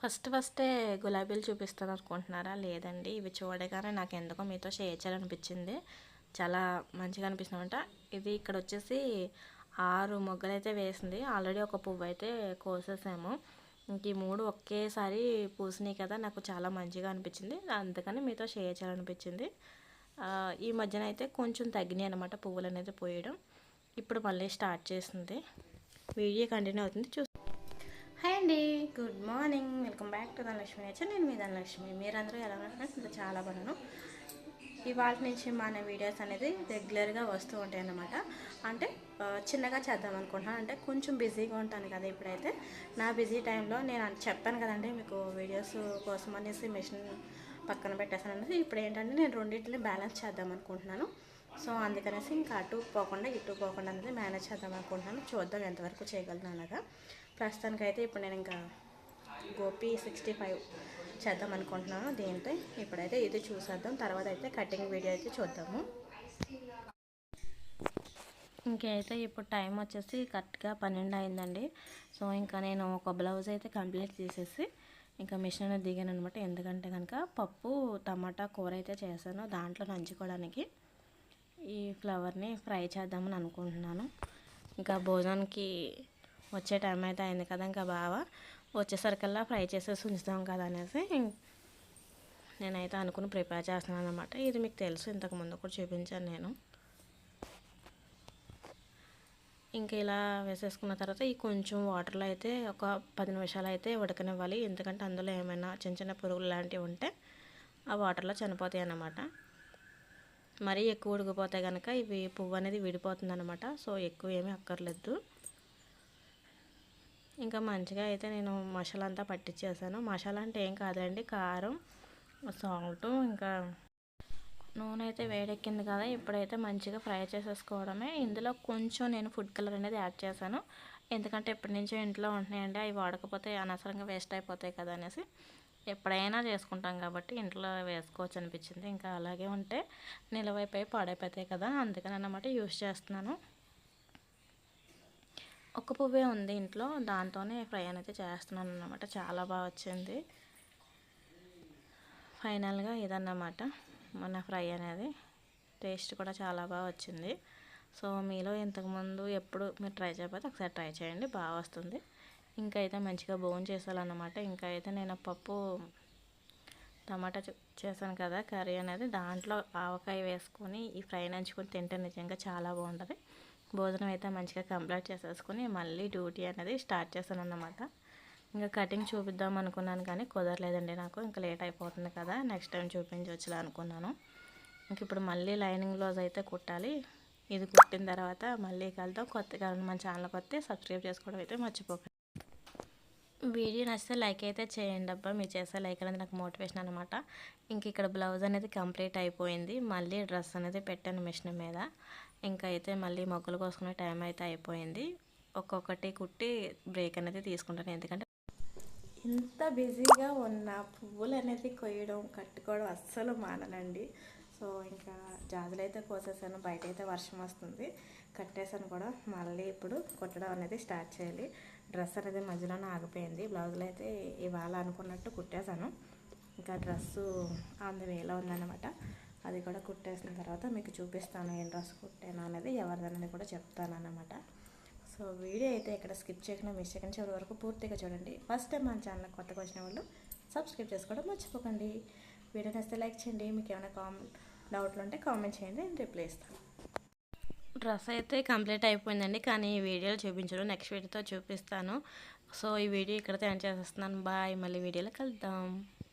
First ఫస్టే గులాబీలు చూపిస్తాను అనుకుంటున్నారా లేదండి. ఇవి చూడగానే నాకు ఎందుకో మీతో షేర్ చేయాలనిపించింది. చాలా మంచిగా అనిపిస్తుందంట. ఇది ఇక్కడ వచ్చేసి ఆరు మొగ్గలు అయితే వేసింది. ఆల్రెడీ ఒక పువ్వు అయితే కోసేసాము. ఇంక ఈ మూడు ఒకేసారి పూసినాయి కదా నాకు చాలా మంచిగా అనిపించింది. అందుకని మీతో షేర్ చేయాలనిపించింది. ఈ మధ్యన అయితే కొంచెం తగ్గినాయి అనమాట పువ్వులు అనేది పోయడం. ఇప్పుడు మళ్ళీ స్టార్ట్ చేసింది. వీడియో కంటిన్యూ అవుతుంది. చూ హాయ్ అండి. Good morning. Welcome back to Dhanalakshmi nature. నేను మీ ధనలక్ష్మి. మీరందరూ ఎలా ఉన్నారు? చాలా బాగున్నాను. ఇవాళ నుంచి మన వీడియోస్ అనేది రెగ్యులర్గా వస్తూ ఉంటాయి అన్నమాట. అంటే చిన్నగా చేద్దాం అనుకుంటున్నాను. అంటే కొంచెం బిజీగా ఉంటాను కదా ఇప్పుడైతే. నా బిజీ టైంలో నేను చెప్పాను కదండి మీకు వీడియోస్ కోసం అనేసి మిషన్ పక్కన పెట్టేసాను అనేసి ఇప్పుడు ఏంటంటే నేను రెండింటిని బ్యాలెన్స్ చేద్దాం అనుకుంటున్నాను. సో అందుకనేసి ఇంకా అటు పోకుండా ఇటు పోకుండా అనేది మేనేజ్ చేద్దాం అనుకుంటున్నాను. చూద్దాం ఎంతవరకు చేయగలను అనగా ప్రస్తుతానికైతే ఇప్పుడు నేను ఇంకా గోపి సిక్స్టీ ఫైవ్ చేద్దాం అనుకుంటున్నాను దీంతో. ఇప్పుడైతే ఇది చూసేద్దాం. తర్వాత అయితే కటింగ్ వీడియో అయితే చూద్దాము. ఇంకైతే ఇప్పుడు టైం వచ్చేసి కరెక్ట్గా పన్నెండు అయిందండి. సో ఇంకా నేను ఒక బ్లౌజ్ అయితే కంప్లీట్ చేసేసి ఇంకా మిషన్ అనేది దిగాను అనమాట ఎందుకంటే కనుక పప్పు టమాటా కూర అయితే చేశాను దాంట్లో నంచుకోవడానికి. ఈ ఫ్లవర్ని ఫ్రై చేద్దామని అనుకుంటున్నాను. ఇంకా భోజనానికి వచ్చే టైం అయితే అయింది కదా ఇంకా బాగా వచ్చేసరికల్లా ఫ్రై చేసేసి ఉంచుతాం కదా అనేసి నేనైతే అనుకుని ప్రిపేర్ చేస్తున్నాను అనమాట ఇది మీకు తెలుసు ఇంతకు ముందు కూడా చూపించాను నేను. ఇంకా ఇలా వేసేసుకున్న తర్వాత ఈ కొంచెం వాటర్లో అయితే ఒక పది నిమిషాలు అయితే ఉడకనివ్వాలి. ఎందుకంటే అందులో ఏమైనా చిన్న చిన్న పురుగులు లాంటివి ఉంటే ఆ వాటర్లో చనిపోతాయి అన్నమాట. మరీ ఎక్కువ ఉడికిపోతే కనుక ఇవి పువ్వు అనేది విడిపోతుంది అనమాట సో ఎక్కువ ఏమీ అక్కర్లేదు. ఇంకా మంచిగా అయితే నేను మసాలా అంతా పట్టించేసాను మసాలా అంటే ఏం కాదండి కారం సాల్ట్ ఇంకా నూనె అయితే వేడెక్కింది కదా ఇప్పుడైతే మంచిగా ఫ్రై చేసేసుకోవడమే. ఇందులో కొంచెం నేను ఫుడ్ కలర్ అనేది యాడ్ చేశాను. ఎందుకంటే ఎప్పటి నుంచో ఇంట్లో ఉంటున్నాయండి అవి వాడకపోతే అనవసరంగా వేస్ట్ అయిపోతాయి కదా అనేసి. ఎప్పుడైనా చేసుకుంటాం కాబట్టి ఇంట్లో వేసుకోవచ్చు అనిపించింది. ఇంకా అలాగే ఉంటే నిలవైపోయి పాడైపోతాయి కదా అందుకని అన్నమాట యూస్ చేస్తున్నాను. ఒక్క పువ్వే ఉంది ఇంట్లో దాంతోనే ఫ్రై అనేది చేస్తున్నాను అనమాట చాలా బాగా వచ్చింది. ఫైనల్గా ఇదన్నమాట మన ఫ్రై అనేది. టేస్ట్ కూడా చాలా బాగా వచ్చింది. సో మీలో ఇంతకుముందు ఎప్పుడు మీరు ట్రై చేయకపోతే ఒకసారి ట్రై చేయండి బాగా వస్తుంది. ఇంకా అయితే మంచిగా బోన్ చేసాలన్నమాట. ఇంకా అయితే నేను పప్పు టమాటా చేశాను కదా కర్రీ అనేది. దాంట్లో ఆవకాయ వేసుకొని ఈ ఫ్రై నంచుకొని తింటే నిజంగా చాలా బాగుంటుంది. భోజనం అయితే మంచిగా కంప్లీట్ చేసేసుకొని మళ్ళీ డ్యూటీ అనేది స్టార్ట్ చేశాను అన్నమాట ఇంకా కటింగ్ చూపిద్దాం అనుకున్నాను కానీ కుదరలేదండి నాకు. ఇంకా లేట్ అయిపోతుంది కదా. నెక్స్ట్ టైం చూపించవచ్చులా అనుకున్నాను. ఇంక ఇప్పుడు మళ్ళీ లైనింగ్ బ్లౌజ్ అయితే కుట్టాలి. ఇది కుట్టిన తర్వాత మళ్ళీ కలుద్దాం కొత్తగా మన ఛానల్కి కొత్త సబ్స్క్రైబ్ చేసుకోవడం అయితే మర్చిపోకండి. వీడియో నచ్చితే లైక్ అయితే చేయండి అబ్బా. మీరు చేసే లైక్ అనేది నాకు మోటివేషన్ అనమాట ఇంక ఇక్కడ బ్లౌజ్ అనేది కంప్లీట్ అయిపోయింది. మళ్ళీ డ్రెస్ అనేది పెట్టాను మిషన్ మీద. ఇంకా అయితే మళ్ళీ మొగ్గలు కోసుకునే టైం అయితే అయిపోయింది. ఒక్కొక్కటి కుట్టి బ్రేక్ అనేది తీసుకుంటాను. ఎందుకంటే ఇంత బిజీగా ఉన్న పువ్వులు అనేది కొయ్యడం కట్టుకోవడం అస్సలు మాననండి. సో ఇంకా జాజులు అయితే కోసేసాను. బయట అయితే వర్షం వస్తుంది. కట్టేసాను కూడా. మళ్ళీ ఇప్పుడు కుట్టడం అనేది స్టార్ట్ చేయాలి. డ్రెస్ అనేది మధ్యలోనే ఆగిపోయింది. బ్లౌజులు అయితే ఇవాళ అనుకున్నట్టు కుట్టేశాను. ఇంకా డ్రెస్సు ఆన్ వేలో ఉందన్నమాట. అది కూడా కుట్టేసిన తర్వాత మీకు చూపిస్తాను ఏం డ్రెస్ కుట్టాను అనేది. ఎవరిదనేది కూడా చెప్తాను అన్నమాట. సో వీడియో అయితే ఇక్కడ స్కిప్ చేయకుండా మిస్ చేయకుండా చివరి వరకు పూర్తిగా చూడండి. ఫస్ట్ టైం మన ఛానల్ కొత్తగా వచ్చిన వాళ్ళు సబ్స్క్రైబ్ చేసుకోవడం మర్చిపోకండి. వీడియో నచ్చితే లైక్ చేయండి. మీకు ఏమైనా కామెంట్ డౌట్లు ఉంటే కామెంట్ చేయండి. నేను రిప్లై ఇస్తాను. డ్రెస్ అయితే కంప్లీట్ అయిపోయిందండి కానీ ఈ వీడియోలో చూపించడం నెక్స్ట్ వీడియోతో చూపిస్తాను. సో ఈ వీడియో ఇక్కడ ఎండ్ చేసేస్తున్నాను. బాయ్. మళ్ళీ వీడియోలో కలుద్దాం.